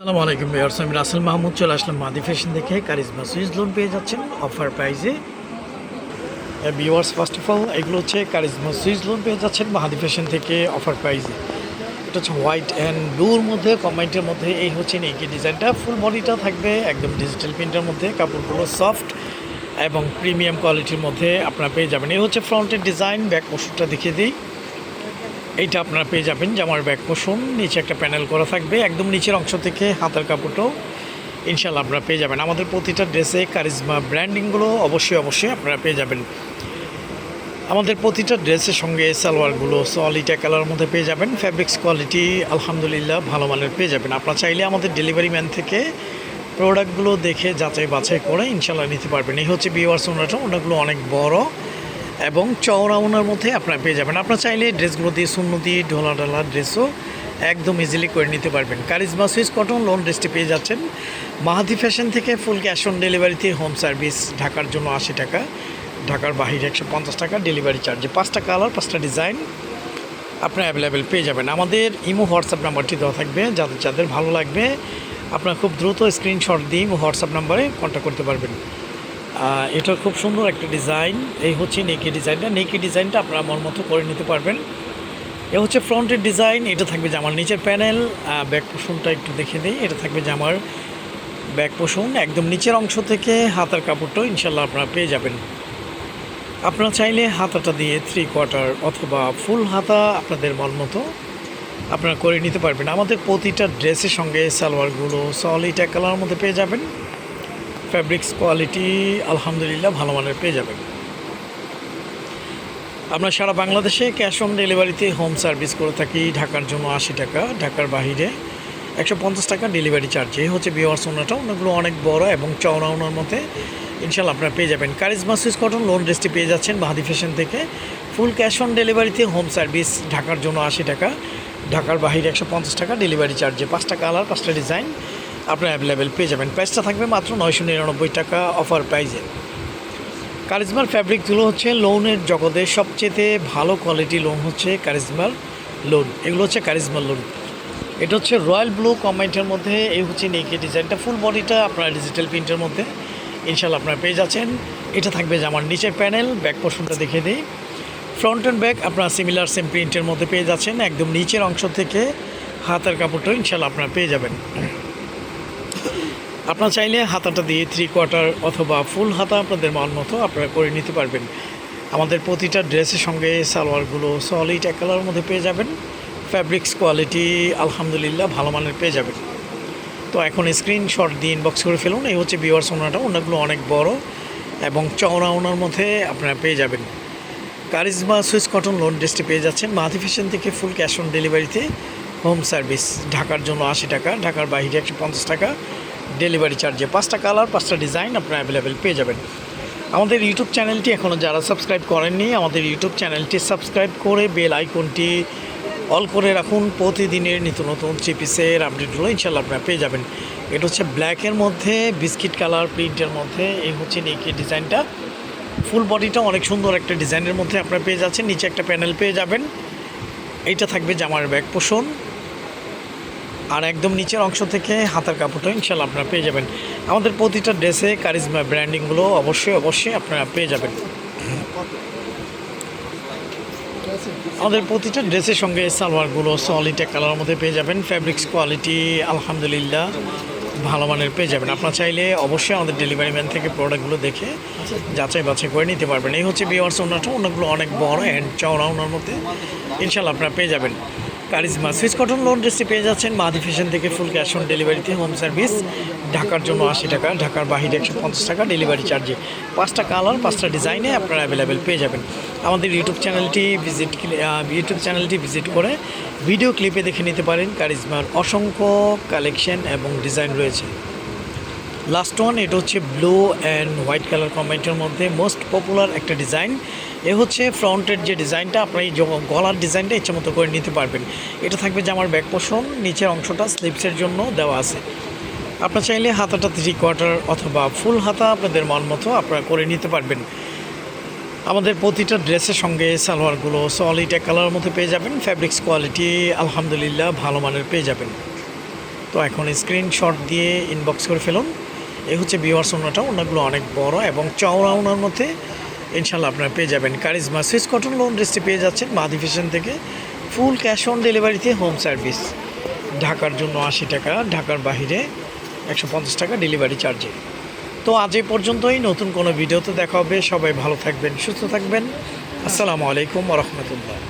আসসালামু আলাইকুম বিয়ার্স আমি রাসেল মাহমুদ, চলে আসলাম মাদি ফ্যাশন দেখে। কারিজমা সুইচ লোন পেয়ে যাচ্ছেন অফার প্রাইজে বিওয়ার্স ফার্স্ট অফ অল এগুলো হচ্ছে কারিজমা সুইচ লোন পেয়ে যাচ্ছেন মাহাদি ফ্যাশন থেকে অফার প্রাইজে এটা হচ্ছে হোয়াইট অ্যান্ড ব্লুর মধ্যে কমেন্টের মধ্যে, এই হচ্ছে নেকি ডিজাইনটা ফুল বডিটা থাকবে একদম ডিজিটাল প্রিন্টের মধ্যে, কাপড়গুলো সফট এবং প্রিমিয়াম কোয়ালিটির মধ্যে আপনারা পেয়ে যাবেন। এই হচ্ছে ফ্রন্টের ডিজাইন ব্যাক ওষুধটা দেখিয়ে দিই। এইটা আপনারা পেয়ে যাবেন জামার ব্যাক পোষণ। নিচে একটা প্যানেল করা থাকবে। একদম নিচের অংশ থেকে হাতার কাপড়টাও ইনশাল্লাহ আপনারা পেয়ে যাবেন। আমাদের প্রতিটা ড্রেসে কারিজমা ব্র্যান্ডিংগুলো অবশ্যই অবশ্যই আপনারা পেয়ে যাবেন। আমাদের প্রতিটা ড্রেসের সঙ্গে সালোয়ারগুলো সলিটা কালার মধ্যে পেয়ে যাবেন। ফ্যাব্রিক্স কোয়ালিটি আলহামদুলিল্লাহ ভালো মানের পেয়ে যাবেন। আপনারা চাইলে আমাদের ডেলিভারি ম্যান থেকে প্রোডাক্টগুলো দেখে যাচাই বাছাই করে ইনশাল্লাহ নিতে পারবেন। এই হচ্ছে বিওয়ার্স ওনাটা। ওনাগুলো অনেক বড়। এবং চওড়া ওনার মধ্যে আপনারা পেয়ে যাবেন। আপনারা চাইলে ড্রেসগুলো দিয়ে শূন্য দিয়ে ঢোলা ঢালা ড্রেসও একদম ইজিলি করে নিতে পারবেন। কারিজমা সুইস কটন লোন ড্রেসটি পেয়ে যাচ্ছেন। মাহাদি ফ্যাশন থেকে ফুল ক্যাশ অন ডেলিভারিতে হোম সার্ভিস ঢাকার জন্য আশি টাকা, ঢাকার বাহিরে একশো পঞ্চাশ টাকা, ডেলিভারি চার্জে। পাঁচটা কালার, পাঁচটা ডিজাইন আপনারা অ্যাভেলেবেল পেয়ে যাবেন। আমাদের ইমো হোয়াটসঅ্যাপ নাম্বারটি দেওয়া থাকবে, যাদের যাদের ভালো লাগবে, আপনারা খুব দ্রুত স্ক্রিনশট দিয়ে ইমো হোয়াটসঅ্যাপ নাম্বারে কন্ট্যাক্ট করতে পারবেন। এটা খুব সুন্দর একটা ডিজাইন। এই হচ্ছে নেকি ডিজাইনটা। নেকি ডিজাইনটা আপনারা মন মতো করে নিতে পারবেন। এ হচ্ছে ফ্রন্টের ডিজাইন। এটা থাকবে জামার নিচের প্যানেল। ব্যাক পোষণটা একটু দেখে দিই। এটা থাকবে জামার ব্যাক পোষণ। একদম নিচের অংশ থেকে হাতার কাপড়টাও ইনশাল্লাহ আপনারা পেয়ে যাবেন। আপনারা চাইলে হাতাটা দিয়ে থ্রি কোয়ার্টার অথবা ফুল হাতা আপনাদের মন মতো আপনারা করে নিতে পারবেন। আমাদের প্রতিটা ড্রেসের সঙ্গে সালোয়ারগুলো সলিড এক কালার মধ্যে পেয়ে যাবেন। ফ্যাব্রিক্স কোয়ালিটি আলহামদুলিল্লাহ ভালো মানের পেয়ে যাবেন। আমরা সারা বাংলাদেশে ক্যাশ অন ডেলিভারিতে হোম সার্ভিস করে থাকি, ঢাকার জন্য আশি টাকা, ঢাকার বাহিরে একশো পঞ্চাশ টাকা ডেলিভারি চার্জ। এই হচ্ছে বিওয়ার সোনাটা ওনাগুলো অনেক বড় এবং চওড়া ওনার মধ্যে ইনশাল্লাহ আপনারা পেয়ে যাবেন। কারিজমা সুইস কটন লোন ড্রেসটি পেয়ে যাচ্ছেন বাহাদি ফ্যাশন থেকে। ফুল ক্যাশ অন ডেলিভারিতে হোম সার্ভিস ঢাকার জন্য আশি টাকা, ঢাকার বাহিরে একশো পঞ্চাশ টাকা ডেলিভারি চার্জে পাঁচটা কালার পাঁচটা ডিজাইন আপনারা অ্যাভেলেবেল পেয়ে যাবেন। প্রাইসটা থাকবে মাত্র নয়শো নিরানব্বই টাকা অফার প্রাইজে কারিজমার ফ্যাব্রিকগুলো হচ্ছে লোনের জগতে সবচেয়ে ভালো কোয়ালিটি লোন হচ্ছে কারিজমার লোন এগুলো হচ্ছে কারিজমার লোন এটা হচ্ছে রয়্যাল ব্লু কম্বাইন্টের মধ্যে, এই হচ্ছে নেকি ডিজাইনটা ফুল বডিটা আপনার ডিজিটাল প্রিন্টের মধ্যে ইনশাল্লাহ আপনারা পেয়ে যাচ্ছেন। এটা থাকবে জামার নিচের প্যানেল ব্যাক পোর্শনটা দেখে দিই। ফ্রন্ট অ্যান্ড ব্যাক আপনারা সিমিলার সেম প্রিন্টের মধ্যে পেয়ে যাচ্ছেন। একদম নিচের অংশ থেকে হাতের কাপড়টা ইনশাল্লাহ আপনারা পেয়ে যাবেন। আপনারা চাইলে হাতাটা দিয়ে থ্রি কোয়ার্টার অথবা ফুল হাতা আপনাদের মন মতো আপনারা করে নিতে পারবেন। আমাদের প্রতিটা ড্রেসের সঙ্গে সালোয়ারগুলো সলিড এক কালারের মধ্যে পেয়ে যাবেন। ফ্যাব্রিক্স কোয়ালিটি আলহামদুলিল্লাহ ভালো মানের পেয়ে যাবেন। তো এখন স্ক্রিনশট দিয়ে ইনবক্স করে ফেলুন। এই হচ্ছে বিওয়ার্স ওনাটা। ওনাগুলো অনেক বড় এবং চওড়া ওনার মধ্যে আপনারা পেয়ে যাবেন। কারিজমা সুইস কটন লোন ড্রেসটি পেয়ে যাচ্ছেন। ফ্যাশন থেকে ফুল ক্যাশ অন ডেলিভারিতে হোম সার্ভিস ঢাকার জন্য আশি টাকা, ঢাকার বাইরে একশো পঞ্চাশ টাকা। ডেলিভারি চার্জে। পাঁচটা কালার, পাঁচটা ডিজাইন আপনারা অ্যাভেলেবেল পেয়ে যাবেন। আমাদের ইউটিউব চ্যানেলটি এখনও যারা সাবস্ক্রাইব করেননি, আমাদের ইউটিউব চ্যানেলটি সাবস্ক্রাইব করে বেল আইকনটি অল করে রাখুন। প্রতিদিনের নিত্য নতুন চিপিসের আপডেটগুলো ইনশাল্লাহ আপনারা পেয়ে যাবেন। এটা হচ্ছে ব্ল্যাকের মধ্যে বিস্কিট কালার প্রিন্টের মধ্যে, এই হচ্ছে নেকি ডিজাইনটা। ফুল বডিটা অনেক সুন্দর একটা ডিজাইনের মধ্যে আপনারা পেয়ে যাচ্ছেন। নিচে একটা প্যানেল পেয়ে যাবেন। এইটা থাকবে জামার ব্যাগ পোষণ। আর একদম নিচের অংশ থেকে হাতার কাপড়টা ইনশাল্লাহ আপনারা পেয়ে যাবেন। আমাদের প্রতিটা ড্রেসে কারিজমা ব্র্যান্ডিংগুলো অবশ্যই অবশ্যই আপনারা পেয়ে যাবেন। আমাদের প্রতিটা ড্রেসের সঙ্গে সালোয়ারগুলো সলিড কালারের মধ্যে পেয়ে যাবেন। ফ্যাব্রিক্স কোয়ালিটি আলহামদুলিল্লাহ ভালো মানের পেয়ে যাবেন। আপনার চাইলে অবশ্যই আমাদের ডেলিভারি ম্যান থেকে প্রোডাক্টগুলো দেখে যাচাই বাছাই করে নিতে পারবেন। এই হচ্ছে বিওয়ার্স ওনাটা ওনাগুলো অনেক বড় অ্যান্ড চওড়া ওনার মধ্যে। ইনশাল্লাহ আপনারা পেয়ে যাবেন। কারিজমা। সুইচ কটন লোন ড্রেসটি পেয়ে যাচ্ছেন মাদি ফ্যাশন থেকে ফুল ক্যাশ অন ডেলিভারিতে হোম সার্ভিস ঢাকার জন্য আশি টাকা, ঢাকার বাহিরে একশো পঞ্চাশ টাকা ডেলিভারি চার্জে পাঁচটা কালার পাঁচটা ডিজাইনে আপনারা অ্যাভেলেবেল পেয়ে যাবেন। আমাদের ইউটিউব চ্যানেলটি ভিজিট ইউটিউব চ্যানেলটি ভিজিট করে ভিডিও ক্লিপে দেখে নিতে পারেন কারিজমার অসংখ্য কালেকশন এবং ডিজাইন রয়েছে। লাস্ট ওয়ান এটা হচ্ছে ব্লু অ্যান্ড হোয়াইট কালার কম্বাইন্টের মধ্যে মোস্ট পপুলার একটা ডিজাইন এ হচ্ছে ফ্রন্টের যে ডিজাইনটা, আপনার এই গলার ডিজাইনটা ইচ্ছে মতো করে নিতে পারবেন। এটা থাকবে যে আমার ব্যাক পোষণ নিচের অংশটা স্লিপসের জন্য দেওয়া আছে। আপনার চাইলে হাতাটা থ্রি কোয়ার্টার অথবা ফুল হাতা আপনাদের মন মতো আপনারা করে নিতে পারবেন। আমাদের প্রতিটা ড্রেসের সঙ্গে সালোয়ারগুলো সলিড এক কালারের মধ্যে পেয়ে যাবেন। ফ্যাব্রিক্স কোয়ালিটি আলহামদুলিল্লাহ ভালো মানের পেয়ে যাবেন। তো এখন স্ক্রিনশট দিয়ে ইনবক্স করে ফেলুন। এই হচ্ছে বিওয়ার্স ওনাটা ওনাগুলো অনেক বড় এবং চওড়া ওনার মধ্যে ইনশাল্লাহ আপনারা পেয়ে যাবেন কারিজমা সুইস কটন লোন ড্রেসটি পেয়ে যাচ্ছেন মাদি ফ্যাশন থেকে ফুল ক্যাশ অন ডেলিভারিতে হোম সার্ভিস ঢাকার জন্য আশি টাকা, ঢাকার বাহিরে একশো পঞ্চাশ টাকা ডেলিভারি চার্জে তো আজ এই পর্যন্তই, নতুন কোনো ভিডিওতে দেখা হবে। সবাই ভালো থাকবেন, সুস্থ থাকবেন। আসসালামু আলাইকুম রহমতুল্লাহ।